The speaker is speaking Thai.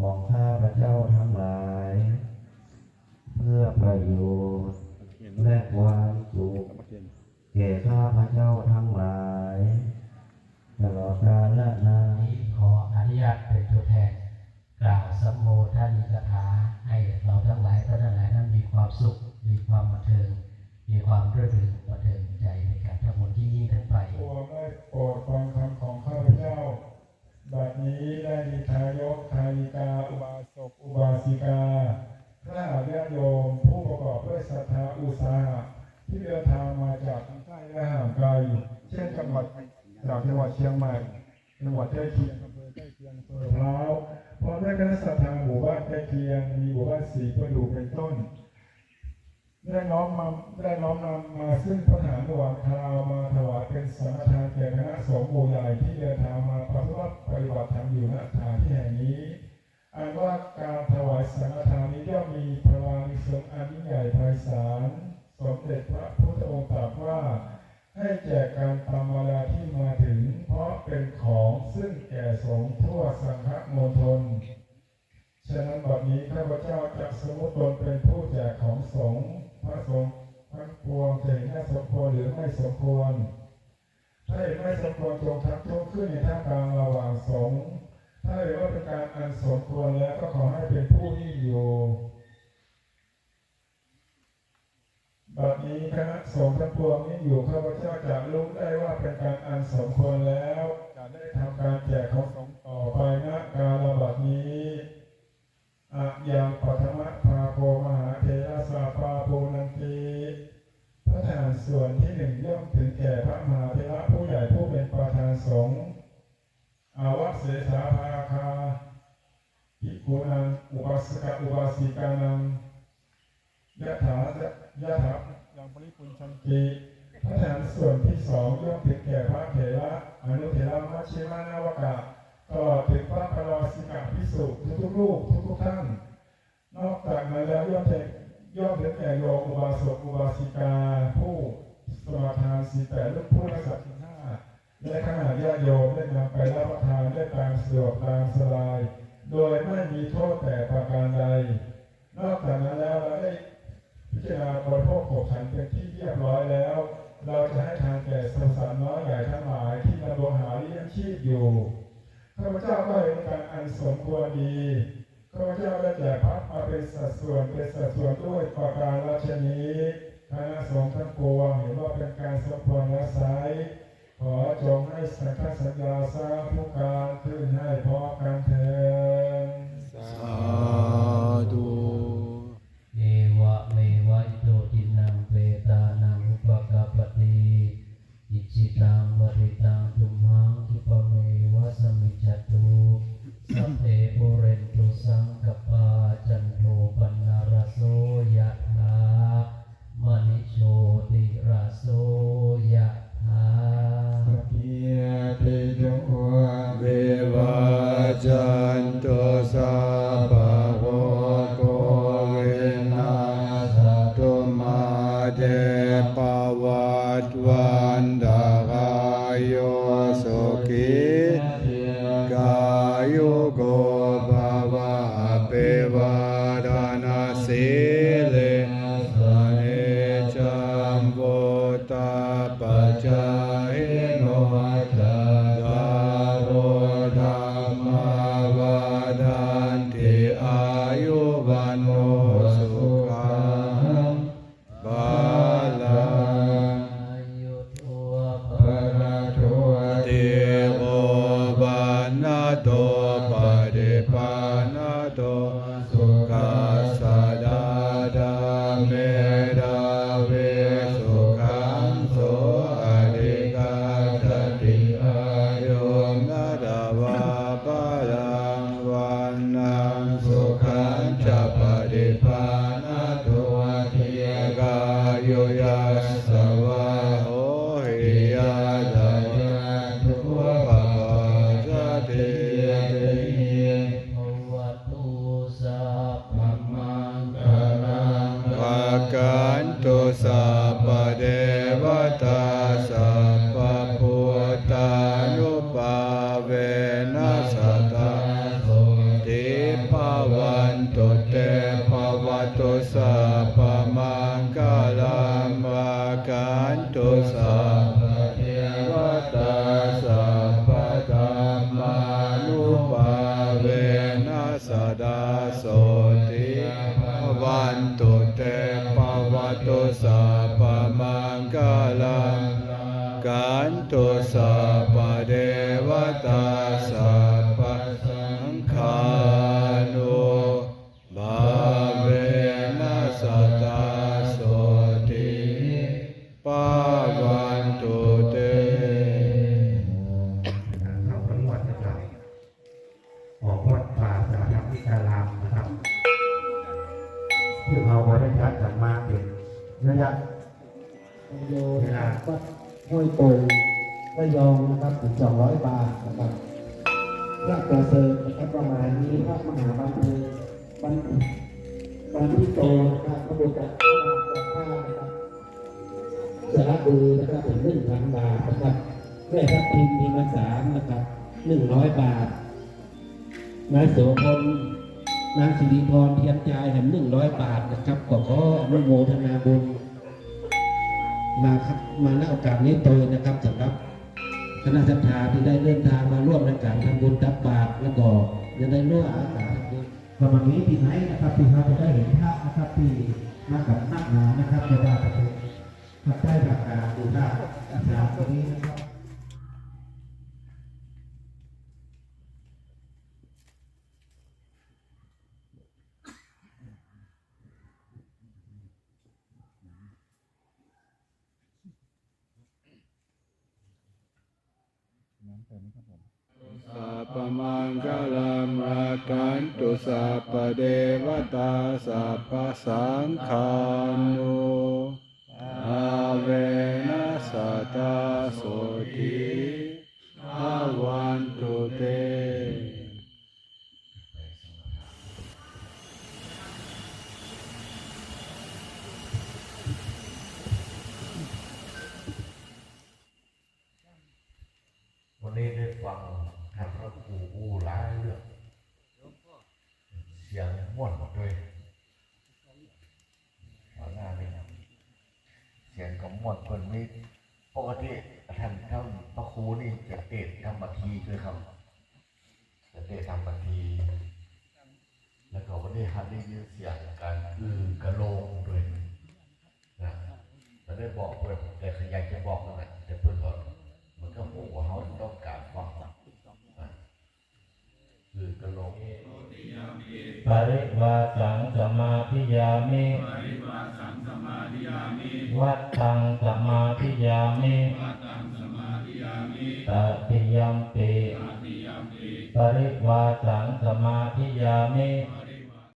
ของข้าพระเจ้าทั้งหลาย เพื่อประโยชน์และความสุขแก่ข้าพระเจ้าทั้งหลายตลอดกาลนานขออนุญาตเป็นตัวแทน กล่าวสัมโมทนิกถาให้เราทั้งหลายท่านทั้งหลายนั้นมีความสุข มีความบันเทิง มีความรื่นเริงบันเทิงใจในการทำบุญที่ยิ่งขึ้นไป โปรดได้โปรดฟังคำของข้าพเจ้า บัดนี้ได้มีทายกทายิกา อุบาสก อุบาสิกา พระ ญาติโยมผู้ประกอบด้วยศรัทธาอุตสาหะที่เดินทางมาจากใกล้และห่างไกลเช่นจังหวัดจากจังหวัดเชียงใหม่จังหวัดใกล้เคียงอำเภอใกล้เคียงอำเภอพร้าวพร้อมด้วยคณะศรัทธาหมู่บ้านใกล้เคียงมีหมู่บ้านสีประดูเป็นต้นได้น้อมมาได้น้อมนำมาซึ่งพระฐานถวายคาวมาถวายเป็นสังฆทานแก่คณะสงฆ์หมู่ใหญ่ที่เดินทางมาปฏิบัติปฏิบัติธรรมอยู่ณสถานที่แห่งนี้ อันว่าการถวายสังฆทานนี้ย่อมมีพลังสงอันยิ่งใหญ่ไพศาลสมเด็จพระพุทธองค์ตรัสว่า ให้แจกการตามเวลาที่มาถึง เพราะเป็นของซึ่งแก่สงฆ์ทั่วสังฆมณฑลฉะนั้นบัดนี้ข้าพเจ้าจะสมมติตนเป็นผู้แจกของสงฆ์พระสงฆ์ทั้งปวงจะเห็นว่าสมควรหรือไม่สมควร ถ้าเห็นไม่สมควรจงทักท้วงขึ้นในท่ากลางระหว่างสงฆ์ ถ้าเห็นว่าเป็นการอันสมควรแล้วก็ขอให้เป็นผู้ยิ่อยู่บัดนี้คณะสงฆ์ทั้งปวงนี้อยู่ข้าพเจ้าจะรู้ได้ว่าเป็นการอันสมควรแล้วจะได้ทำการแจกของสงฆ์ต่อไปณกาลบัดนี้อะยังปัทมะภาโพมหาเทระสาปาโพนันตีพระทารส่วนที่หนึ่งย่อมถึงแก่พระมหาเทระผู้ใหญ่ผู้เป็นประธานสงฆ์ อาวเสสาภาคาภิกขุนังอุบาสกอุบาสิกานังยะถายะถายังปริปุญชันติพระทหารส่วนที่สองย่อมถึงแก่พระเถระอนุเถระมัชชิมานาวกะตลอดถึงพระปรสิกาพิสุทุกๆรูปทุกๆท่าน นอกจากนั้นแล้วย่อมเทย่อมถึงแก่โยมอุบาสกอุบาสิกา โดยไม่มีโทษแต่ประการใด นอกจากนั้นแล้วเราได้พิจารณาบริโภคขบฉันเป็นที่เรียบร้อยแล้ว เราจะให้ทานแก่สรรพสัตว์น้อยใหญ่ทั้งหลายที่ดำรงหาเลี้ยงชีพอยู่ข้าพเจ้าก็เห็นการอันสมควรดีข้าพเจ้าได้แจกพัดมาเป็นสัดส่วนเป็นสัดส่วนด้วยประการราชนี้คณะสงฆ์ทั้งปวงเห็นว่าเป็นการสมควรและไซ ขอจงให้สังฆสัญญาสางทุกการขึ้นให้พอกันเถิดสาธุ เตปวัตวันดารายโยสุขิกายุโกภวะเปวาทนาสิเลสเนจัมโวตาปจจายโนจัตตา ติ ตาเทพวันตุเตภวตสัพมังคลังมากันตสัพเทวตาสัพธรรมานุปาเวนัสดาโสติวันตุเตภวตสั ซึ่เราบริจาคกันมาเป็นระยะโยนะครับวัดห้วยโป่งระยองนะครับถึงสองร้อยบาทนะครับพระประเสริฐนะครับประมาณนี้พระมหาบันเทิงบันบันที่โตนะครับพระบุตรพระข้านะครับสาระบูนะครับถึงหนึ่งพันบาทนะครับแม่ทัพทิมมีมาสามนะครับหนึ่งร้อยบาทนายโสพล นางสิริพรเทียนใจแห่งหนึ่งร้อยบาทนะครับขอขออนุโมทนาบุญ มาครับมาณโอกาสนี้โดยนะครับสำหรับคณะสัตยาที่ได้เดินทางมาร่วมในการทำบุญตักบาตรและก็จะได้ร่วมอาสาทำบุญก็วันนี้ปีไหนนะครับปีเราจะได้เห็นภาพนะครับที่มากับนักหนานะครับจะได้ประเทศทักได้จากการดูหน้าอาจาตรงนี้นะครับ สัพพมังคลังรากันตุสัพพเทวตาสัพพสังฆานุอาเวนัสตาโสติอาวันตุเต วันนี้ได้ฟั งท่านระครูอู้หลายเรื่องเสียงม่วนหมดเลยหัวหน้าเลยนะเสียงก็ม่วนเพิ่นมีปกติท่านท่านพระครูนี่จะเตะทำบัตทีด้วยครับจะเตะทำบัตทีแล้วก็วันนี้ฮันได้ยินเสียงการอือกระโลงด้วยนะแล้วได้บอกเพื่อนแต่ขยายจะบอกนั่นแหละแต่เพื่อนก็มันก็บอกว่าเขาต้องการฟัง คือกลงปริวาสังสมาธิยามิ วัดตังสมาธิยามิตติยมปิปริวาสังสมาธิยามิ